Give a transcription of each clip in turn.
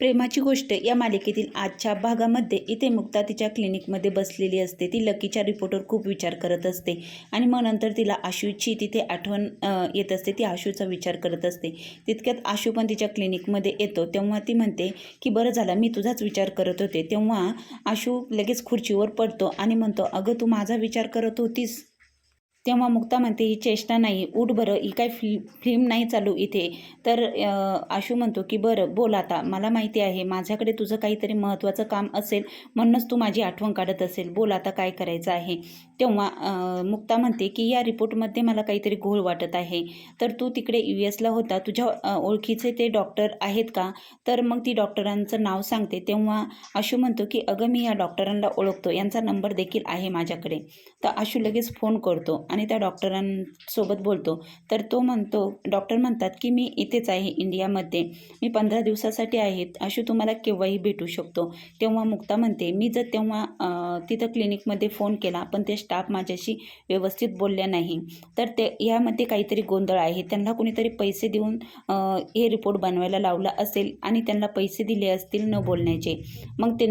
प्रेमाची गोष्ट या मालिकेतील आजच्या भागामध्ये इथे मुक्ता तिच्या क्लिनिकमध्ये बसलेली असते. ती लकीच्या रिपोर्टवर खूप विचार करत असते आणि मग नंतर तिला आशूची तिथे आठवण येत असते. ती आशूचा विचार करत असते. तितक्यात आशू पण तिच्या क्लिनिकमध्ये येतो. तेव्हा ती म्हणते की बरं झालं मी तुझाच विचार करत होते. तेव्हा आशू लगेच खुर्चीवर पडतो आणि म्हणतो अगं तू माझा विचार करत होतीस तेव्हा मुक्ता म्हणते ही चेष्टा नाही उठ बरं ही काय फि फिल्म नाही चालू इथे. तर आशू म्हणतो की बरं बोल आता मला माहिती आहे माझ्याकडे तुझं काहीतरी महत्त्वाचं काम असेल म्हणूनच तू माझी आठवण काढत असेल. बोल आता काय करायचं आहे. तेव्हा मुक्ता म्हणते की या रिपोर्टमध्ये मला काहीतरी घोळ वाटत आहे. तर तू तिकडे यू एसला होता. तुझ्या ओळखीचे ते डॉक्टर आहेत का? तर मग ती डॉक्टरांचं नाव सांगते. तेव्हा आशू म्हणतो की अगं मी या डॉक्टरांना ओळखतो. यांचा नंबर देखील आहे माझ्याकडे. तर आशू लगेच फोन करतो आणि त्या डॉक्टरांसोबत बोलतो. तर तो म्हणतो डॉक्टर म्हणतात की मी इथेच आहे इंडियामध्ये. मी पंधरा दिवसासाठी आहे आशू तुम्हाला केव्हाही भेटू शकतो. तेव्हा मुक्ता म्हणते मी जर तेव्हा तिथं क्लिनिकमध्ये फोन केला पण ते स्टाफ माझ्याशी व्यवस्थित बोलल्या नाही. तर ते यामध्ये काहीतरी गोंधळ आहे. त्यांना कुणीतरी पैसे देऊन हे रिपोर्ट बनवायला लावला असेल आणि त्यांना पैसे दिले असतील न बोलण्याचे. मग ते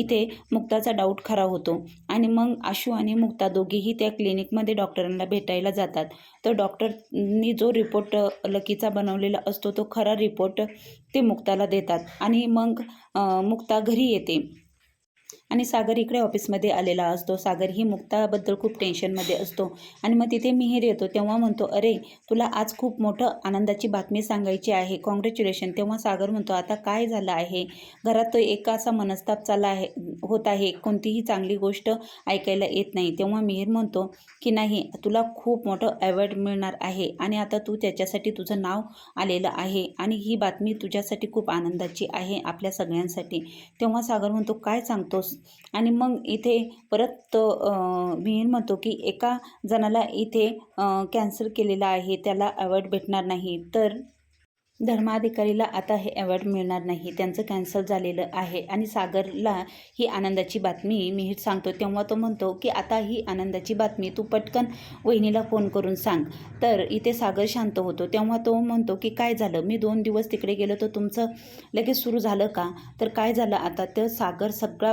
इथे मुक्ताचा डाऊट खरा होतो. आणि मग आशू आणि मुक्ता दोघेही त्या क्लिनिकमध्ये डॉक्टरांना भेटायला जातात. तर डॉक्टरनी जो रिपोर्ट लकीचा बनवलेला असतो तो खरा रिपोर्ट ते मुक्ताला देतात. आणि मग मुक्ता घरी येते. आणि सागर इकडे ऑफिसमध्ये आलेला असतो. सागर ही मुक्ताबद्दल खूप टेन्शनमध्ये असतो. आणि मग तिथे मिहीर येतो. तेव्हा म्हणतो अरे तुला आज खूप मोठं आनंदाची बातमी सांगायची आहे. कॉंग्रॅच्युलेशन तेव्हा सागर म्हणतो आता काय झालं आहे? घरात तो एक असा मनस्ताप चालला आहे होत आहे. कोणतीही चांगली गोष्ट ऐकायला येत नाही. तेव्हा मिहीर म्हणतो की नाही तुला खूप मोठं अवॉर्ड मिळणार आहे आणि आता तू त्याच्यासाठी तुझं नाव आलेलं आहे आणि ही बातमी तुझ्यासाठी खूप आनंदाची आहे आपल्या सगळ्यांसाठी. तेव्हा सागर म्हणतो काय सांगतोस? आणि मग इथे परत तो मिहीर म्हणतो की एका जणाला इथे कॅन्सल केलेला आहे त्याला अवॉर्ड भेटणार नाही. तर धर्माधिकारीला आता हे अवॉर्ड मिळणार नाही. त्यांचं कॅन्सल झालेलं आहे. आणि सागरला ही आनंदाची बातमी मिहीर सांगतो. तेव्हा तो म्हणतो की आता ही आनंदाची बातमी तू पटकन वहिनीला फोन करून सांग. तर इथे सागर शांत होतो. तेव्हा तो म्हणतो की काय झालं? मी दोन दिवस तिकडे गेलो तर तुमचं लगेच सुरू झालं का? तर काय झालं आता? तर सागर सगळा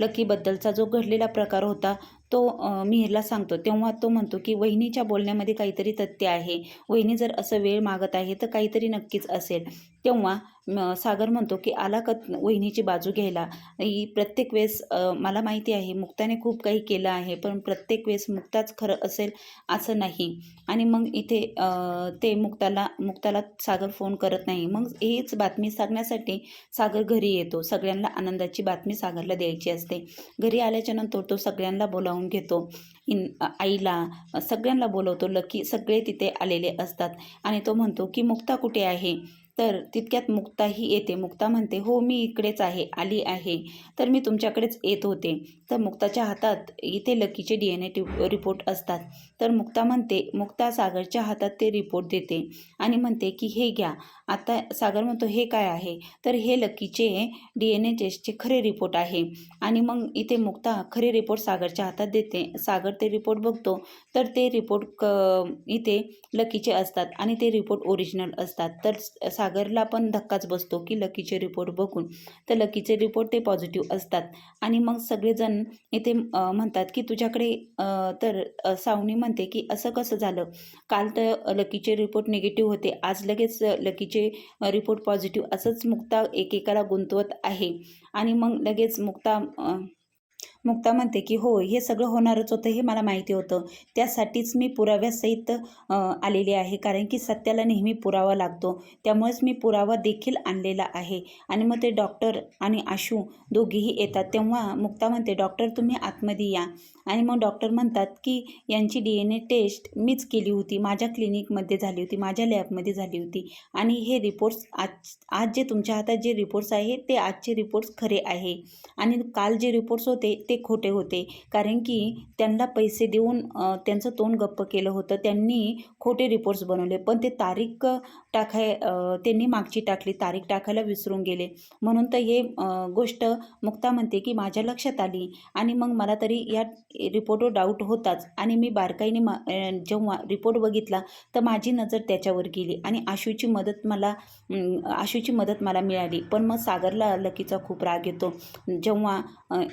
लकीबद्दलचा जो घडलेला प्रकार होता तो मिहिरला मिहीरला सांगतो. तेव्हा तो म्हणतो की वहिनीच्या बोलण्यामध्ये काहीतरी तथ्य आहे. वहिनी जर असं वेळ मागत आहे तर काहीतरी नक्कीच असेल. तेव्हा सागर म्हणतो की आला का वहिनीची बाजू घ्यायला? ही प्रत्येक वेळेस मला माहिती आहे मुक्ताने खूप काही केलं आहे पण प्रत्येक वेळेस मुक्ताच खरं असेल असं नाही. आणि मग इथे ते मुक्ताला मुक्ताला सागर फोन करत नाही. मग हीच बातमी सांगण्यासाठी सागर घरी येतो. सगळ्यांना आनंदाची बातमी सागरला द्यायची असते. घरी आल्याच्यानंतर तो सगळ्यांना बोलावून घेतो. इन आईला सगळ्यांना बोलवतो. लकी सगळे तिथे आलेले असतात. आणि तो म्हणतो की मुक्ता कुठे आहे? तर तितक्यात मुक्ताही येते. मुक्ता म्हणते हो मी इकडेच आहे आली आहे. तर मी तुमच्याकडेच येत होते. तर मुक्ताच्या हातात इथे लकीचे डी एन ए रिपोर्ट असतात. तर मुक्ता म्हणते मुक्ता सागरच्या हातात ते रिपोर्ट देते. आणि म्हणते की हे घ्या. आता सागर म्हणतो हे काय आहे? तर हे लकीचे डी एन ए टेस्टचे खरे रिपोर्ट आहे. आणि मग इथे मुक्ता खरे रिपोर्ट सागरच्या हातात देते. सागर ते रिपोर्ट बघतो. तर ते रिपोर्ट क इथे लकीचे असतात आणि ते रिपोर्ट ओरिजिनल असतात. तर सागर सागरला पण धक्काच बसतो की लकीचे रिपोर्ट बघून. तर लकीचे रिपोर्ट ते पॉझिटिव्ह असतात. आणि मग सगळेजण इथे म्हणतात की तुझ्याकडे तर सावनी म्हणते की असं कसं झालं? काल तर लकीचे रिपोर्ट निगेटिव्ह होते. आज लगेच लकीचे रिपोर्ट पॉझिटिव्ह असंच मुक्ता एकेकाला गुंतवत आहे. आणि मग लगेच मुक्ता मुक्ता म्हणते की हो हे सगळं होणारच होतं हे मला माहिती होतं. त्यासाठीच मी पुराव्यासहित आलेली आलेले आहे. कारण की सत्याला नेहमी पुरावा लागतो. त्यामुळेच मी पुरावा देखील आणलेला आहे. आणि मग ते डॉक्टर आणि आशू दोघेही येतात. तेव्हा मुक्ता म्हणते डॉक्टर तुम्ही आतमध्ये या. आणि मग डॉक्टर म्हणतात की यांची डी एन ए टेस्ट मीच केली होती. माझ्या क्लिनिकमध्ये झाली होती. माझ्या लॅबमध्ये झाली होती. आणि हे रिपोर्ट्स आज आज जे तुमच्या हातात जे रिपोर्ट्स आहे ते आजचे रिपोर्ट्स खरे आहे. आणि काल जे रिपोर्ट्स होते ते खोटे होते. कारण की त्यांना पैसे देऊन त्यांचं तोंड गप्प केलं होतं. त्यांनी खोटे रिपोर्ट्स बनवले. पण ते तारीख टाकाय त्यांनी मागची टाकली. तारीख टाकायला विसरून गेले. म्हणून तर हे गोष्ट मुक्ता म्हणते की माझ्या लक्षात आली. आणि मग मला तरी या रिपोर्टवर डाऊट होताच. आणि मी बारकाईने मा जेव्हा रिपोर्ट बघितला तर माझी नजर त्याच्यावर गेली. आणि आशूची मदत मला आशूची मदत मला मिळाली. पण मग सागरला लकीचा खूप राग येतो. जेव्हा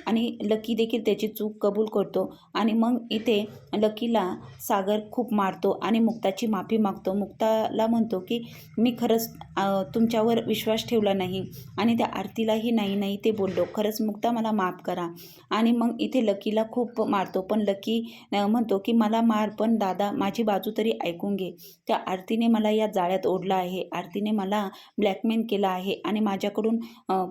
आणि लकी देखील त्याची चूक कबूल करतो आणि मग इथे लकीला सागर खूप मारतो आणि मुक्ताची माफी मागतो. मुक्ताला म्हणतो की मी खरंच तुमच्यावर विश्वास ठेवला नाही आणि त्या आरतीलाही नाही नाही ते बोललो. खरंच मुक्ता मला माफ करा. आणि मग इथे लकीला खूप मारतो. पण लकी म्हणतो की मला मार पण दादा माझी बाजू तरी ऐकून घे. त्या आरतीने मला या जाळ्यात ओढलं आहे. आरतीने मला ब्लॅकमेल केला आहे आणि माझ्याकडून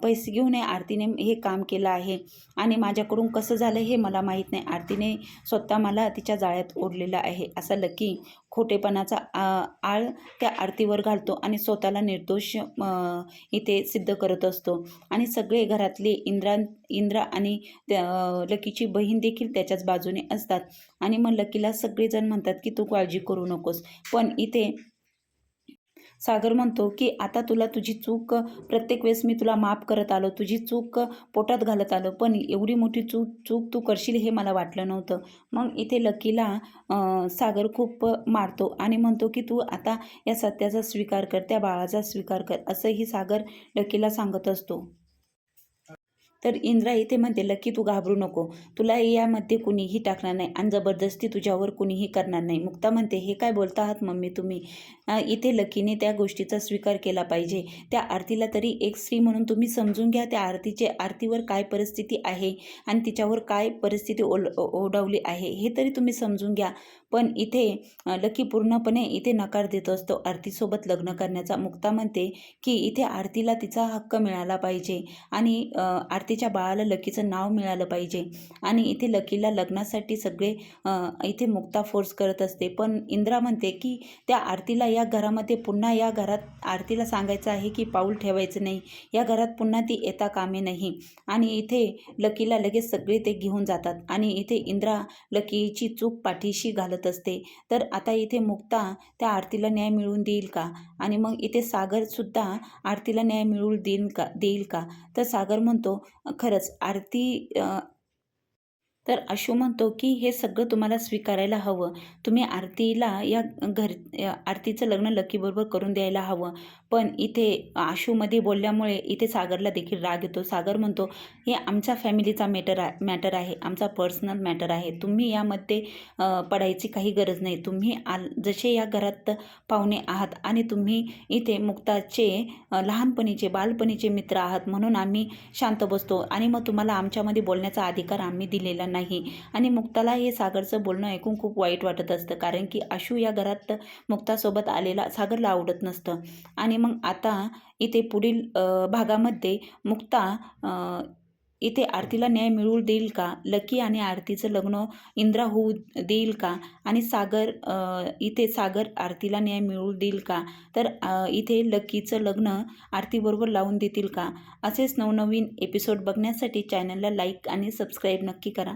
पैसे घेऊन या आरतीने हे काम केलं आहे आणि माझ्याकडून कसं झालं हे मला माहीत नाही. आरतीने स्वतः मला तिच्या जाळ्यात ओढलेलं आहे. असा लकी खोटेपणाचा आ- आळ त्या आरतीवर घालतो आणि स्वतःला निर्दोष इथे सिद्ध करत असतो. आणि सगळे घरातले इंद्रा इंद्रा आणि त्या- लकीची बहीण देखील त्याच्याच बाजूने असतात. आणि मग लकीला सगळेजण म्हणतात की तू काळजी करू नकोस. पण इथे सागर म्हणतो की आता तुला तुझी चूक प्रत्येक वेळेस मी तुला माफ करत आलो. तुझी चूक पोटात घालत आलो. पण एवढी मोठी चूक चूक तू करशील हे मला वाटलं नव्हतं. मग इथे लकीला सागर खूप मारतो आणि म्हणतो की तू आता या सत्याचा स्वीकार कर त्या बाळाचा स्वीकार कर असंही सागर लकीला सांगत असतो. तर इंद्रा इथे म्हणते लकी तू घाबरू नको. तुला यामध्ये कुणीही टाकणार नाही आणि जबरदस्ती तुझ्यावर कुणीही करणार नाही. मुक्ता म्हणते हे काय बोलता आहात मम्मी तुम्ही? इथे लकीने त्या गोष्टीचा स्वीकार केला पाहिजे. त्या आरतीला तरी एक स्त्री म्हणून तुम्ही समजून घ्या त्या आरतीचे आरतीवर काय परिस्थिती आहे आणि तिच्यावर काय परिस्थिती ओल ओढवली आहे हे तरी तुम्ही समजून घ्या. पण इथे लकी पूर्णपणे इथे नकार देत असतो आरतीसोबत लग्न करण्याचा. मुक्ता म्हणते की इथे आरतीला तिचा हक्क मिळाला पाहिजे आणि आरती आरतीच्या बाळाला लकीचं नाव मिळालं पाहिजे. आणि इथे लकीला लग्नासाठी सगळे इथे मुक्ता फोर्स करत असते. पण इंद्रा म्हणते की त्या आरतीला या घरामध्ये पुन्हा या घरात आरतीला सांगायचं आहे की पाऊल ठेवायचं नाही. या घरात पुन्हा ती येता कामे नाही. आणि इथे लकीला लगेच सगळे ते घेऊन जातात. आणि इथे इंद्रा लकीची चूक पाठीशी घालत असते. तर आता इथे मुक्ता त्या आरतीला न्याय मिळवून देईल का? आणि मग इथे सागरसुद्धा आरतीला न्याय मिळवून देईल का देईल का? तर सागर म्हणतो खरंच आरती तर अशू म्हणतो की हे सगळं तुम्हाला स्वीकारायला हवं. तुम्ही आरतीला या घर आरतीचं लग्न लकीबरोबर करून द्यायला हवं. पण इथे आशूमध्ये बोलल्यामुळे इथे सागरला देखील राग येतो. सागर म्हणतो हे आमच्या फॅमिलीचा मॅटर आहे मॅटर आहे. आमचा पर्सनल मॅटर आहे. तुम्ही यामध्ये पडायची काही गरज नाही. तुम्ही आल जसे या घरात पाहुणे आहात आणि तुम्ही इथे मुक्ताचे लहानपणीचे बालपणीचे मित्र आहात म्हणून आम्ही शांत बसतो आणि मग तुम्हाला आमच्यामध्ये बोलण्याचा अधिकार आम्ही दिलेला नाही. नाही. आणि मुक्ताला हे सागरचं बोलणं ऐकून खूप वाईट वाटत असतं कारण की आशू या घरात मुक्तासोबत आलेला सागरला आवडत नसतं. आणि मग आता इथे पुढील भागामध्ये मुक्ता इथे आरतीला न्याय मिळवून देईल का? लकी आणि आरतीचं लग्न इंद्रा होऊ देईल का? आणि सागर इथे सागर आरतीला न्याय मिळवून देईल का? तर इथे लकीचं लग्न आरतीबरोबर लावून देतील का? असेच नवनवीन एपिसोड बघण्यासाठी चॅनलला लाईक आणि सबस्क्राईब नक्की करा.